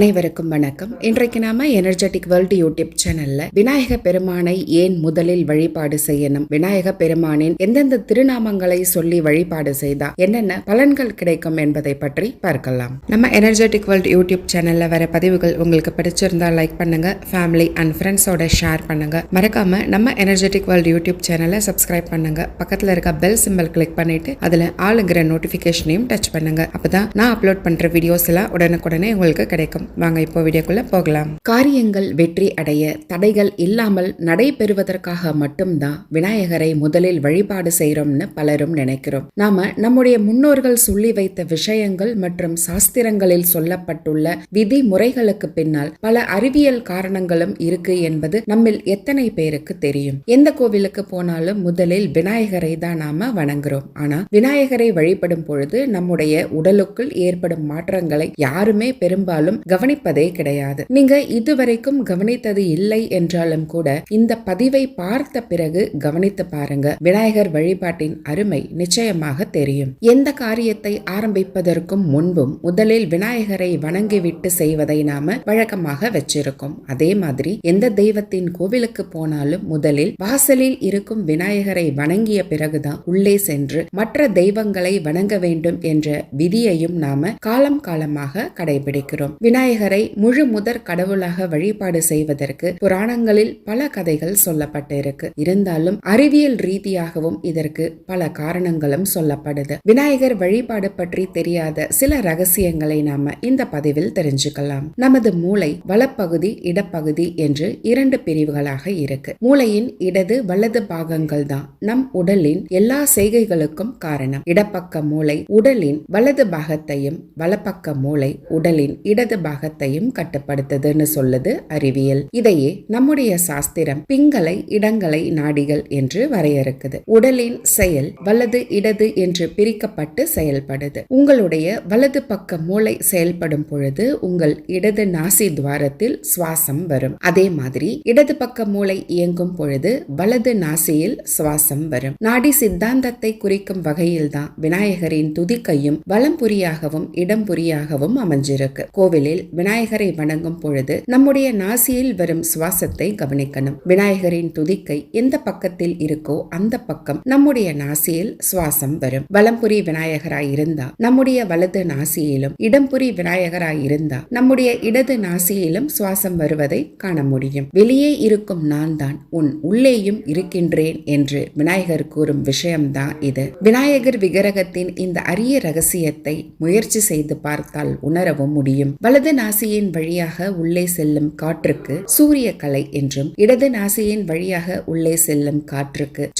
அனைவருக்கும் வணக்கம். இன்றைக்கு நாம எனர்ஜெட்டிக் வேர்ல்டு யூடியூப் சேனல்ல விநாயக பெருமானை ஏன் முதலில் வழிபாடு செய்யணும்? விநாயக பெருமானின் எந்தெந்த திருநாமங்களை சொல்லி வழிபாடு செய்தா? என்னென்ன பலன்கள் கிடைக்கும் என்பதை பற்றி பார்க்கலாம். நம்ம எனர்ஜெட்டிக் வேர்ல்டு யூடியூப் சேனல்ல வர பதிவுகள் உங்களுக்கு பிடிச்சிருந்தா லைக் பண்ணுங்க. ஃபேமிலி அண்ட் ஃப்ரெண்ட்ஸோட ஷேர் பண்ணுங்க. மறக்காம நம்ம எனர்ஜெட்டிக் வேர்ல்டு யூடியூப் சேனலை சப்ஸ்கிரைப் பண்ணுங்க. பக்கத்துல இருக்க பெல் சிம்பல் கிளிக் பண்ணிட்டு அதுல ஆளுங்கிற நோட்டிபிகேஷனையும் டச் பண்ணுங்க. அப்பதான் நான் அப்லோட் பண்ற வீடியோஸ் எல்லாம் உடனுக்குடனே உங்களுக்கு கிடைக்கும். வாங்க இப்போ வீடியோக்குள்ளே போகலாம். காரியங்கள் வெற்றி அடைய தடைகள் இல்லாமல் நடைபெறுவதற்காக மட்டும்தான் விநாயகரை முதலில் வழிபாடு செய்கிறோம்னு பலரும் நினைக்கிறோம். நாம நம்முடைய முன்னோர்கள் சொல்லி வைத்த விஷயங்கள் மற்றும் சாஸ்திரங்களில் சொல்லப்பட்டுள்ள விதிமுறைகளுக்கு பின்னால் பல அறிவியல் காரணங்களும் இருக்கு என்பது நம்மில் எத்தனை பேருக்கு தெரியும். எந்த கோவிலுக்கு போனாலும் முதலில் விநாயகரை தான் நாம வணங்குறோம். ஆனா விநாயகரை வழிபடும் பொழுது நம்முடைய உடலுக்குள் ஏற்படும் மாற்றங்களை யாருமே பெரும்பாலும் கவனிப்பதே கிடையாது. நீங்க இதுவரைக்கும் கவனித்தது இல்லை என்றாலும் கூட இந்த பதிவை பார்த்த பிறகு கவனித்து பாருங்க. விநாயகர் வழிபாட்டின் அருமை நிச்சயமாக தெரியும். எந்த காரியத்தை ஆரம்பிப்பதற்கும் முன்பும் முதலில் விநாயகரை வணங்கிவிட்டு செய்வதை நாம வழக்கமாக வச்சிருக்கோம். அதே மாதிரி எந்த தெய்வத்தின் கோவிலுக்கு போனாலும் முதலில் வாசலில் இருக்கும் விநாயகரை வணங்கிய பிறகுதான் உள்ளே சென்று மற்ற தெய்வங்களை வணங்க வேண்டும் என்ற விதியையும் நாம காலம் காலமாக கடைபிடிக்கிறோம். விநாயகர் விநாயகரை முழு முதற் கடவுளாக வழிபாடு செய்வதற்கு புராணங்களில் பல கதைகள் சொல்லப்பட்டிருக்கு. இருந்தாலும் அறிவியல் ரீதியாகவும் இதற்கு பல காரணங்களும் சொல்லப்படுது. விநாயகர் வழிபாடு பற்றி தெரியாத சில ரகசியங்களை நாம இந்த பதிவில் தெரிஞ்சுக்கலாம். நமது மூளை வலப்பகுதி இடப்பகுதி என்று இரண்டு பிரிவுகளாக இருக்கு. மூளையின் இடது வலது பாகங்கள் தான் நம் உடலின் எல்லா செய்கைகளுக்கும் காரணம். இடப்பக்க மூளை உடலின் வலது பாகத்தையும் வலப்பக்க மூளை உடலின் இடது பாகத்தையும் கட்டுப்படுத்துதுன்னு சொல்லுது அறிவியல். இதையே நம்முடைய சாஸ்திரம் பிங்களை இடங்களை நாடிகள் என்று வரையறுக்குது. உடலின் செயல் வலது இடது என்று பிரிக்கப்பட்டு செயல்படுது. உங்களுடைய வலது பக்க மூளை செயல்படும் பொழுது உங்கள் இடது நாசி துவாரத்தில் சுவாசம் வரும். அதே மாதிரி இடது பக்க மூளை இயங்கும் பொழுது வலது நாசியில் சுவாசம் வரும். நாடி சித்தாந்தத்தை குறிக்கும் வகையில்தான் விநாயகரின் துதிக்கையும் வலம்புரியாகவும் இடம்புரியாகவும் அமைஞ்சிருக்கு. கோவிலில் விநாயகரை வணங்கும் பொழுது நம்முடைய நாசியில் வரும் சுவாசத்தை கவனிக்கணும். விநாயகரின் துதிக்கை எந்த பக்கத்தில் இருக்கோ அந்த பக்கம் நம்முடைய நாசியில் சுவாசம் வரும். வலம்புரி விநாயகராய் இருந்தா நம்முடைய வலது நாசியிலும் இடம்புரி விநாயகராய் இருந்தா நம்முடைய இடது நாசியிலும் சுவாசம் வருவதை காண முடியும். வெளியே இருக்கும் நான் தான் உன் உள்ளேயும் இருக்கின்றேன் என்று விநாயகர் கூறும் விஷயம்தான் இது. விநாயகர் விக்கிரகத்தின் இந்த அரிய ரகசியத்தை முயற்சி செய்து பார்த்தால் உணரவும் முடியும். வலது நாசியின் வழியாக உள்ளே செல்லும் காற்றுக்கு சூரிய கலை என்றும் இடது நாசியின் வழியாக உள்ளே செல்லும் காற்றுக்கு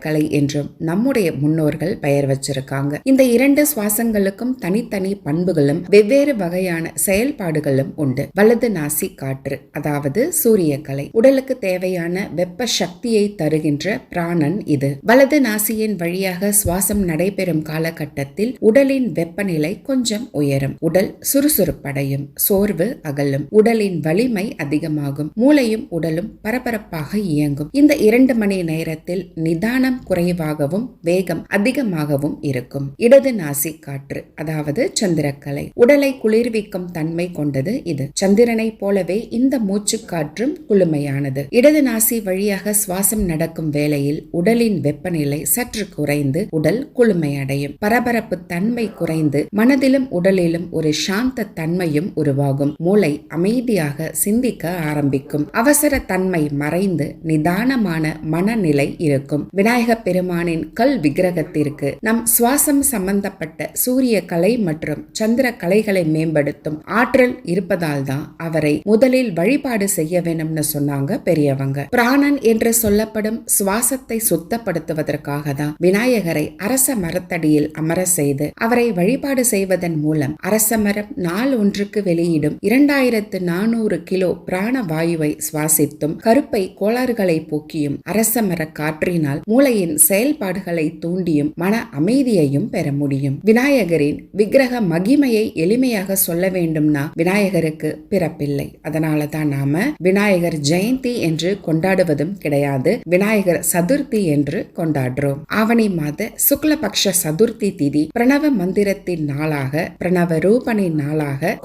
கலை என்றும் நம்முடைய முன்னோர்கள் பெயர் வச்சிருக்காங்க. இந்த இரண்டு சுவாசங்களுக்கும் தனித்தனி பண்புகளும் வெவ்வேறு வகையான செயல்பாடுகளும் உண்டு. வலது நாசி காற்று அதாவது சூரிய கலை உடலுக்கு தேவையான வெப்ப சக்தியை தருகின்ற பிராணன் இது. வலது நாசியின் வழியாக சுவாசம் நடைபெறும் காலகட்டத்தில் உடலின் வெப்பநிலை கொஞ்சம் உயரும். உடல் சுறுசுறுப்படையும். சோர்வு அகலும். உடலின் வலிமை அதிகமாகும். மூளையும் உடலும் பரபரப்பாக இயங்கும். இந்த இரண்டு மணி நேரத்தில் நிதானம் குறைவாகவும் வேகம் அதிகமாகவும் இருக்கும். இடது நாசி காற்று அதாவது சந்திரக்கலை. உடலை குளிர்விக்கும் தன்மை கொண்டது இது. சந்திரனை போலவே இந்த மூச்சு காற்றும் குளுமையானது. இடது நாசி வழியாக சுவாசம் நடக்கும் வேளையில் உடலின் வெப்பநிலை சற்று குறைந்து உடல் குளுமையடையும். பரபரப்பு தன்மை குறைந்து மனதிலும் உடலிலும் ஒரு சாந்த தன்மையும் உருவாகும் மூளை அமைதியாக சிந்திக்க ஆரம்பிக்கும். அவசர தன்மை மறைந்து நிதானமான மனநிலை இருக்கும். விநாயக பெருமானின் கல் விக்கிரகத்திற்கு நம் சுவாசம் சம்பந்தப்பட்ட சூரிய கலை மற்றும் சந்திர கலைகளை மேம்படுத்தும் ஆற்றல் இருப்பதால் தான் அவரை முதலில் வழிபாடு செய்ய வேணும்னு சொன்னாங்க பெரியவங்க. பிராணன் என்று சொல்லப்படும் சுவாசத்தை சுத்தப்படுத்துவதற்காக தான் விநாயகரை அரச மரத்தடியில் அமர செய்து அவரை வழிபாடு செய்வதன் மூலம் அரச மரம் நாள் ஒன்றுக்கு வெளி வெளியிடும். இரண்டாயிரத்து நானூறு கிலோ பிராண வாயுவை சுவாசித்தும் கருப்பை கோளாறுகளை போக்கியும் அரசமர காற்றினால் மூளையின் செயல்பாடுகளை தூண்டியும் மன அமைதியையும் பெற முடியும். விநாயகரின் விக்கிரக மகிமையை எளிமையாக சொல்ல வேண்டும்னா விநாயகருக்கு பிறப்பில்லை. அதனால தான் நாம விநாயகர் ஜெயந்தி என்று கொண்டாடுவதும் கிடையாது. விநாயகர் சதுர்த்தி என்று கொண்டாடுறோம். ஆவணி மாத சுக்லபக்ஷ சதுர்த்தி திதி பிரணவ மந்திரத்தின் நாளாக பிரணவ ரூபனின் நாளாக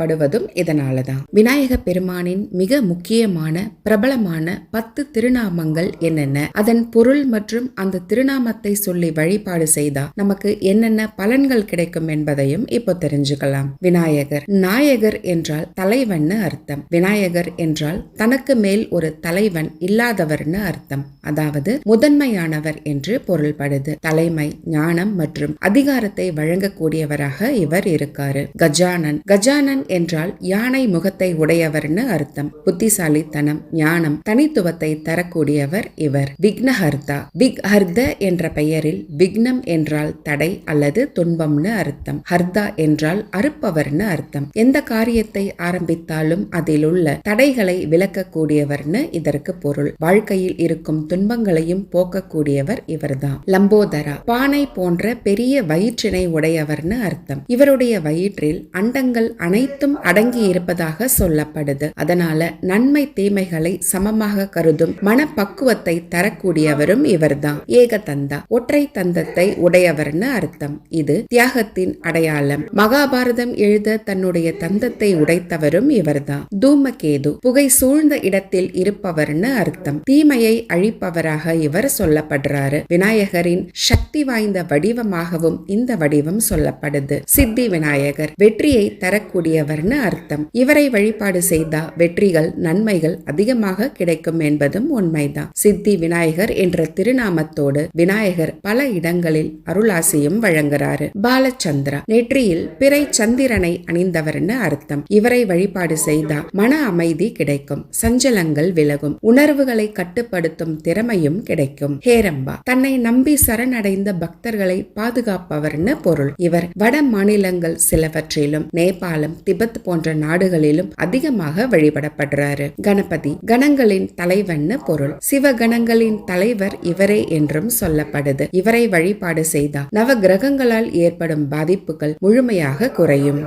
கொண்டாடப்படுவதும் இதனால தான் விநாயக பெருமானின் மிக முக்கியமான பிரபலமான பத்து திருநாமங்கள் என்னென்ன? அதன் பொருள் மற்றும் அந்த திருநாமத்தை சொல்லி வழிபாடு செய்தா நமக்கு என்னென்ன பலன்கள் கிடைக்கும் என்பதையும் இப்போ தெரிஞ்சுக்கலாம். விநாயகர். நாயகர் என்றால் தலைவன் அர்த்தம். விநாயகர் என்றால் தனக்கு மேல் ஒரு தலைவன் இல்லாதவர்னு அர்த்தம். அதாவது முதன்மையானவர் என்று பொருள்படுது. தலைமை ஞானம் மற்றும் அதிகாரத்தை வழங்கக்கூடியவராக இவர் இருக்காரு. கஜானன். கஜானன் என்றால் யானை முகத்தை உடையவர்னு அர்த்தம்? புத்திசாலித்தனம் ஞானம் தனித்துவத்தை தரக்கூடியவர் இவர். விக்னஹர்தா விக் ஹர்த என்ற பெயரில் விக்னம் என்றால் தடை அல்லது துன்பம்னு அர்த்தம். ஹர்தா என்றால் அறுப்பவர்னு அர்த்தம். எந்த காரியத்தை ஆரம்பித்தாலும் அதில் உள்ள தடைகளை விளக்கக்கூடியவர்னு இதற்கு பொருள். வாழ்க்கையில் இருக்கும் துன்பங்களையும் போக்கக்கூடியவர் இவர்தான். லம்போதரா பானை போன்ற பெரிய வயிற்றினை உடையவர்னு அர்த்தம். இவருடைய வயிற்றில் அண்டங்கள் அனைத்து அனைத்தும் அடங்கி இருப்பதாக சொல்லப்படுது. அதனால நன்மை தீமைகளை சமமாக கருதும் மனப்பக்குவத்தை தரக்கூடியவரும் இவர்தான். ஏகதந்தா ஒற்றை தந்தத்தை உடையவர்னு அர்த்தம். இது தியாகத்தின் அடையாளம். மகாபாரதம் எழுத தன்னுடைய தந்தத்தை உடைத்தவரும் இவர்தான். தூமகேது புகை சூழ்ந்த இடத்தில் இருப்பவர்னு அர்த்தம். தீமையை அழிப்பவராக இவர் சொல்லப்படுறாரு. விநாயகரின் சக்தி வாய்ந்த வடிவமாகவும் இந்த வடிவம் சொல்லப்படுது. சித்தி விநாயகர் வெற்றியை தரக்கூடிய உடையவர்னு அர்த்தம். இவரை வழிபாடு செய்தா வெற்றிகள் நன்மைகள் அதிகமாக கிடைக்கும் என்பதும் உண்மைதான். சித்தி விநாயகர் என்ற திருநாமத்தோடு விநாயகர் பல இடங்களில் அருளாசியும் வழங்குறாரு. பாலச்சந்திரா நெற்றியில் பிறை சந்திரனை அணிந்தவர்னு அர்த்தம். இவரை வழிபாடு செய்தா மன அமைதி கிடைக்கும் சஞ்சலங்கள் விலகும் உணர்வுகளை கட்டுப்படுத்தும் திறமையும் கிடைக்கும். ஹேரம்பா தன்னை நம்பி சரணடைந்த பக்தர்களை பாதுகாப்பவர்னு பொருள். இவர் வட மாநிலங்கள் சிலவற்றிலும் நேபாளம் திபெத் போன்ற நாடுகளிலும் அதிகமாக வழிபடப்படுறாரு. கணபதி கணங்களின் தலைவன்னு பொருள். சிவகணங்களின் தலைவர் இவரே என்றும் சொல்லப்படுது. இவரை வழிபாடு செய்தால் நவ கிரகங்களால் ஏற்படும் பாதிப்புகள் முழுமையாக குறையும்.